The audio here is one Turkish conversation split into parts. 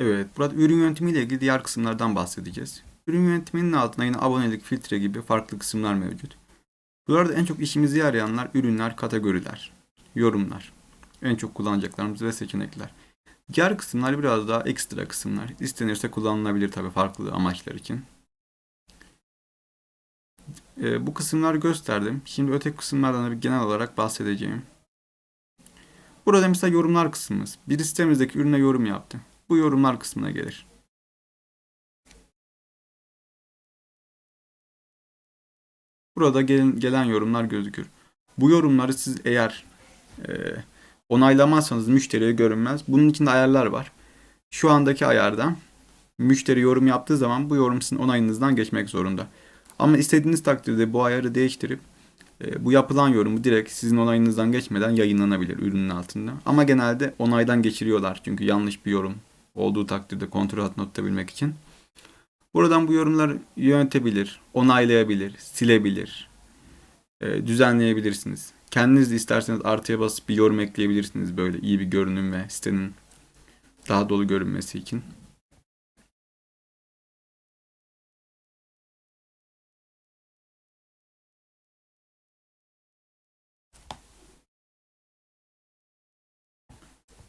Evet, burada ürün yönetimiyle ilgili diğer kısımlardan bahsedeceğiz. Ürün yönetiminin altında yine abonelik, filtre gibi farklı kısımlar mevcut. Burada en çok işimize yarayanlar ürünler, kategoriler, yorumlar. En çok kullanacaklarımız ve seçenekler. Diğer kısımlar biraz daha ekstra kısımlar. İstenirse kullanılabilir tabii farklı amaçlar için. Ee, bu kısımları gösterdim. Şimdi öteki kısımlardan da bir genel olarak bahsedeceğim. Burada mesela yorumlar kısmımız. Bir sitemizdeki ürüne yorum yaptı. Bu yorumlar kısmına gelir. Burada gelen, gelen yorumlar gözükür. Bu yorumları siz eğer e, onaylamazsanız müşteriye görünmez. Bunun için de ayarlar var. Şu andaki ayarda müşteri yorum yaptığı zaman bu yorum sizin onayınızdan geçmek zorunda. Ama istediğiniz takdirde bu ayarı değiştirip e, bu yapılan yorumu direkt sizin onayınızdan geçmeden yayınlanabilir ürünün altında. Ama genelde onaydan geçiriyorlar çünkü yanlış bir yorum olduğu takdirde kontrol altına tutabilmek için. Buradan bu yorumları yönetebilir, onaylayabilir, silebilir, e, düzenleyebilirsiniz. Kendiniz de isterseniz artıya basıp bir yorum ekleyebilirsiniz böyle iyi bir görünüm ve sitenin daha dolu görünmesi için.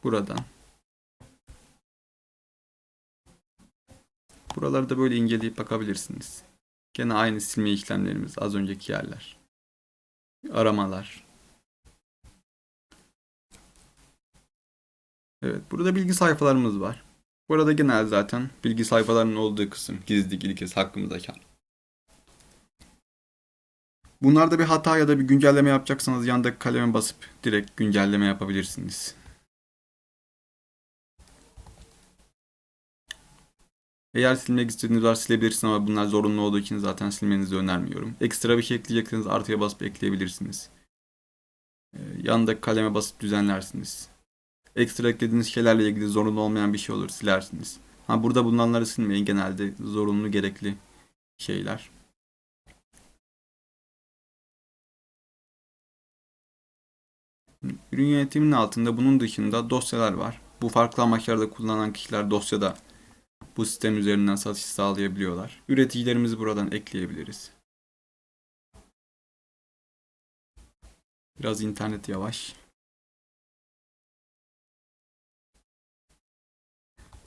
Buradan. Buraları da böyle inceleyip bakabilirsiniz. Gene aynı silme işlemlerimiz az önceki yerler. Aramalar. Evet, burada bilgi sayfalarımız var. Burada genel zaten bilgi sayfalarının olduğu kısım gizli ilkesi hakkımızda kal. Bunlarda bir hata ya da bir güncelleme yapacaksanız yandaki kaleme basıp direkt güncelleme yapabilirsiniz. Eğer silmek istediğiniz var silebilirsiniz ama bunlar zorunlu olduğu için zaten silmenizi önermiyorum. Ekstra bir şey ekleyecekseniz artıya basıp ekleyebilirsiniz. Ee, yanındaki kaleme basıp düzenlersiniz. Ekstra eklediğiniz şeylerle ilgili zorunlu olmayan bir şey olur silersiniz. Ha burada bulunanları silmeyin genelde zorunlu gerekli şeyler. Ürün yönetiminin altında bunun dışında dosyalar var. Bu farklı amaçlarda kullanan kişiler dosyada bu sistem üzerinden satış sağlayabiliyorlar. Üreticilerimizi buradan ekleyebiliriz. Biraz internet yavaş.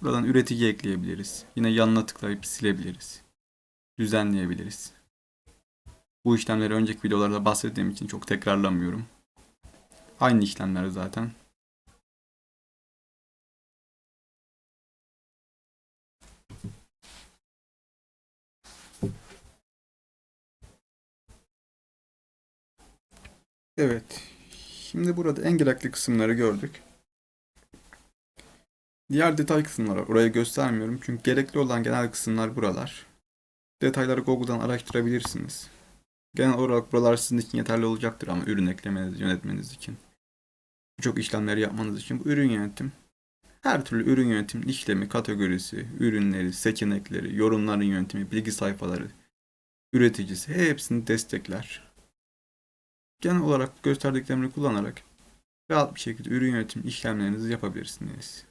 Buradan üretici ekleyebiliriz. Yine yanına tıklayıp silebiliriz. Düzenleyebiliriz. Bu işlemleri önceki videolarda bahsettiğim için çok tekrarlamıyorum. Aynı işlemler zaten. Evet. Şimdi burada en gerekli kısımları gördük. Diğer detay kısımları orayı göstermiyorum çünkü gerekli olan genel kısımlar buralar. Detayları Google'dan araştırabilirsiniz. Genel olarak buralar sizin için yeterli olacaktır ama ürün eklemeniz, yönetmeniz için. Birçok işlemleri yapmanız için bu ürün yönetim. Her türlü ürün yönetim işlemi, kategorisi, ürünleri, seçenekleri, yorumların yönetimi, bilgi sayfaları, üreticisi hepsini destekler. Genel olarak gösterdiklerimi kullanarak rahat bir şekilde ürün yönetim işlemlerinizi yapabilirsiniz.